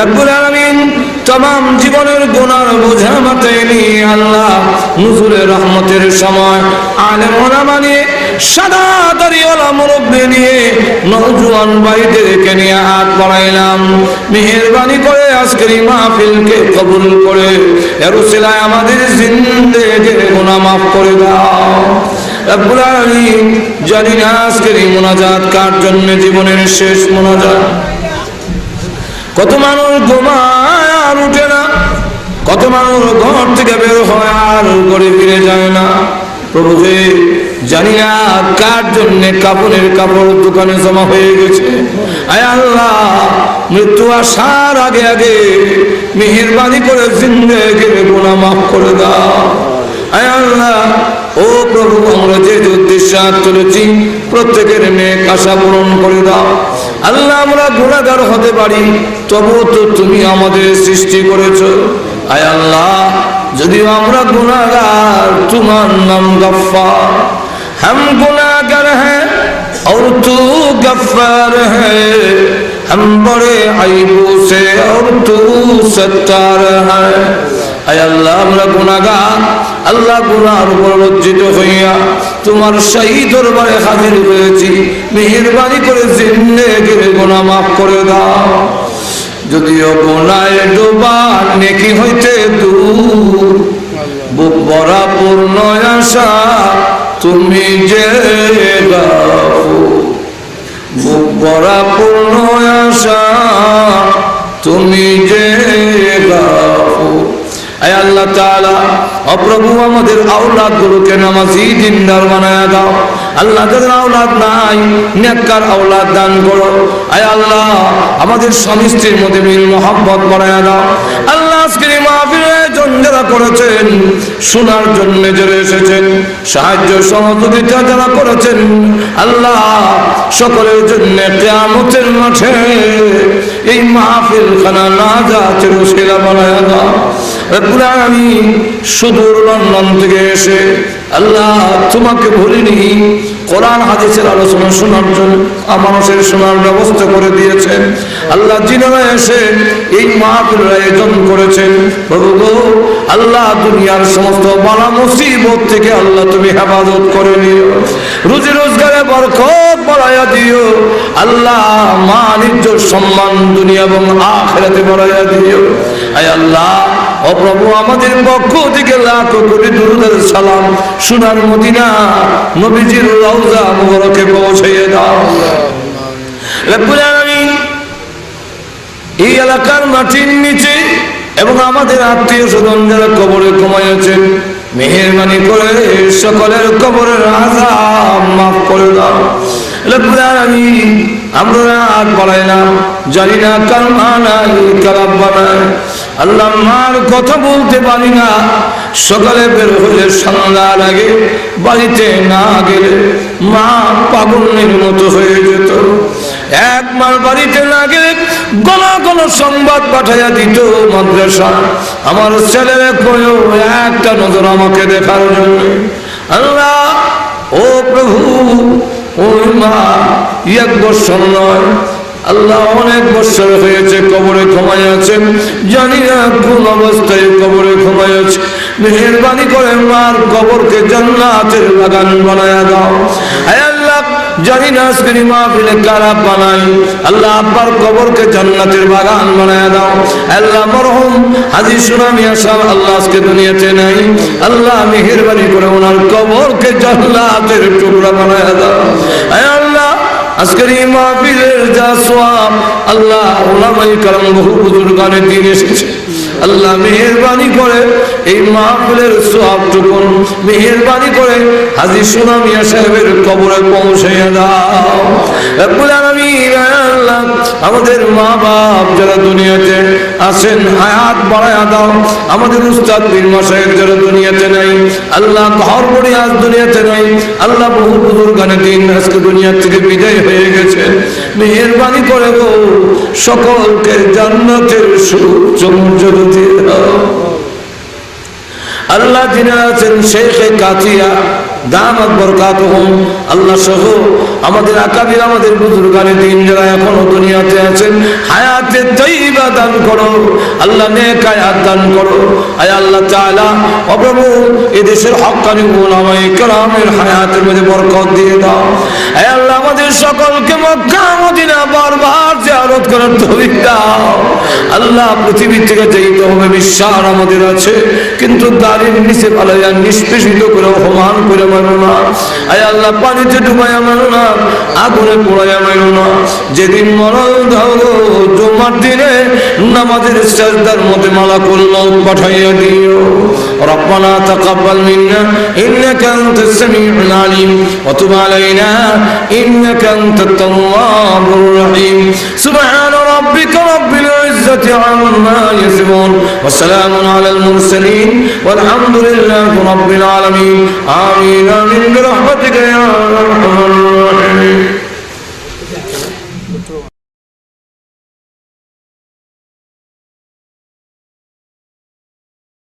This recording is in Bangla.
রব্বুল আলামিন তমাম জীবনের গুনার বোঝা মাথায় নিয়ে আল্লাহ নুজুরের রহমতের সময় আলেম ওলামা নিয়ে, সাদা দাড়িওয়ালা মুরব্বী নিয়ে নৌজওয়ান ভাইদেরকে নিয়ে হাত বাড়াইলাম। মেহেরবানি করে আজকের মাহফিলকে কবুল করে, এর এরুসিলায় আমাদের জিন্দেগের গুনাহ মাফ করে দাও। রব্বুল আলামিন জানি না আজকের মোনাজাত কার জন্য জীবনের শেষ মোনাজাত। কত মানুষ ঘুমায় আর উঠে না, কত মানুষ ঘর থেকে বের হয় আর ঘরে ফিরে যায় না। প্রভু জানি না কার জন্য কাপড়ের কাপড় দোকানে জমা হয়ে গেছে। আল্লাহ, মৃত্যু আসার আগে আগে মেহেরবানি করে জিন্দেগির গুনাহ মাফ করে দাও। আল্লাহ, ও প্রভু, আমরা যে উদ্দেশ্যে তুলেছি প্রত্যেকের মেয়ে আশা পূরণ করে দাও। আল্লাহ আমরা গুণাগার হতে পারি তবু তো তুমি আমাদের সৃষ্টি করেছো আয় আল্লাহ যদিও আমরা গুণাগার তোমার নাম গফার हम गुनाहगार हैं और तू गफ्फार है हम बड़े आईबों से और तू सत्तार है আয় আল্লাহ আল্লাহ তোমার মেহেরবানি করে মাফ করে দাও। যদিও গুনায় ডোবা নেকি হইতে দূর, বুক পূর্ণ আশা তুমি যে ভরা পূর্ণ আশা তুমি যে। তাআলা আমাদের আওলাদ গুলোকে নামাজি দিনদার বানায় দাও। আল্লাহ যাদের আওলাদ নাই, নেককার আওলাদ দান করো। আয় আল্লাহ, আমাদের স্বামী স্ত্রীর মধ্যে মিল মোহাম্মত বানায় দাও। আল্লাহ আজকের মাহফিলের যারা করেছেন, শোনার জন্য যারা এসেছেন, সাহায্য সহযোগিতা যারা করেছেন, আল্লাহ সকলের জন্য কেয়ামতের মাঠে এই মাহফিল খানা না যাচ্ছে সেরা বানায় দাও। রব্বুল আলামিন সুদূর লন্ডন থেকে এসে আল্লাহ তোমাকে ভুলিনি, কোরআন, হাদিসের আলোচনা শোনার জন্য মানুষের শোনার ব্যবস্থা করে দিয়েছেন। আল্লাহ যিনারা এসে এই মাহফিল করেছেন। আল্লাহ দুনিয়ার সমস্ত বালা মুসিবত থেকে আল্লাহ তুমি হেফাজত করে নিও। রুজি রোজগারে বরকত বাড়াইয়া দিও। আল্লাহ ইজ্জত সম্মান দুনিয়া এবং আখেরাতে বাড়াইয়া দিও। আয় আল্লাহ ও প্রভু, আমাদের পক্ষ থেকে লাখ কোটি দুরুদের সালাম। সোনার মদিনা, নবীজির রওজা মুবারকে পৌঁছিয়ে দাও। এই এলাকার মাটির নিচে এবং আমাদের আত্মীয় স্বজন যারা কবরে কমাইয়াছেন মেহেরবানি করে সকলের কবরের মাফ করে দাও। আমরা আর বলাইলাম জানি না কার মা নাই কারাব বানায় আল্লাহ মার কথা বলতে পারি না। সকালে বের হলে সন্ধ্যার আগে বাড়িতে না গেলে মা পাগলের মতো হয়ে যেত। এক বাড়িতে না গেলে গলা গলা সংবাদ পাঠাইয়া দিত মাদ্রাসা। আমার ছেলের একটা নজর আমাকে দেখার জন্য। আল্লাহ, ও প্রভু, ওই মা, এক বছর নয় আল্লাহ অনেক বছর হয়েছে, কবরে ঘুমাই আছেন জানি না কোন অবস্থায় কবরে ঘুমাই আছে। মেহরবানি করে মার কবরকে জান্নাতের বাগান বানায়া দাও। আল্লাহ, জানি না আজকের মাহফিলে কারা বানাই আল্লাহ আব্বার কবরকে জান্নাতের বাগান বানায়া দাও। আল্লাহ, মরহুম, হাজি সুনামিয়া সাহেব আল্লাহ আজকে দুনিয়াতে নাই। আল্লাহ মেহরবানি করে ওনার কবরকে জান্নাতের টুকরা বানায়া দাও। আজকের এই মাহফিলের যা সোয়াব, আল্লাহ ওলামাই কালাম বহু বুজুর্গানে দিন এসেছে। আল্লাহ মেহরবানি করে এই মাহফিলের সোয়াবটুকুন মেহরবানি করে হাজি সুনামিয়া সাহেবের কবরে পৌঁছে দাও। রব্বুল আল্লাহ আমাদের মা বাপ যারা দুনিয়াতে আছেন হায়াত বাড়ায়া দাও। আমাদের উস্তাদ বীর মাসায়ের যারা দুনিয়াতে নাই, আল্লাহ ঘর বড়ি আজ দুনিয়াতে নাই, আল্লাহ বহু বুজুর্গানে দিন আজকে দুনিয়া থেকে বিদায় হয়ে গেছে। মেহরবানি করে গো, সকলকে জান্নাতের সুচমর্যাদা দিয়ে দাও। আল্লাহ যিনি আছেন, শেখে কাতিয়া বরকাতুহুম আল্লাহ সহ আমাদের আমাদের এখনও আছেন, হায়াতে আল্লাহ করো। এদেশের কেরামের হায়াতের মধ্যে বরকত দিয়ে দাও। আল্লাহ আমাদের সকলকে বারবার জিয়ারত করার তৌফিক দাও। আল্লাহ পৃথিবী থেকে হবে বিশ্বাস আমাদের আছে, কিন্তু নিচে পালাইয়া নিষ্পেষিত করে অপমান করে মানো না আয় আল্লাহ পানিতে ডুবাইয়া মানো না আগুনে পোড়াইয়া মানো না যেদিন মরণ দাও জমার দিনে নামাজের সাজদার মধ্যে মালা করল পাঠাইয়া দিও ربنا تقبل منا إنك أنت السميع العليم وتب علينا إنك أنت التواب الرحيم سبحان ربك رب عما يصفون وسلام على المرسلين. والحمد لله رب العالمين. آمين. آمين. برحمتك يا أرحم الراحمين.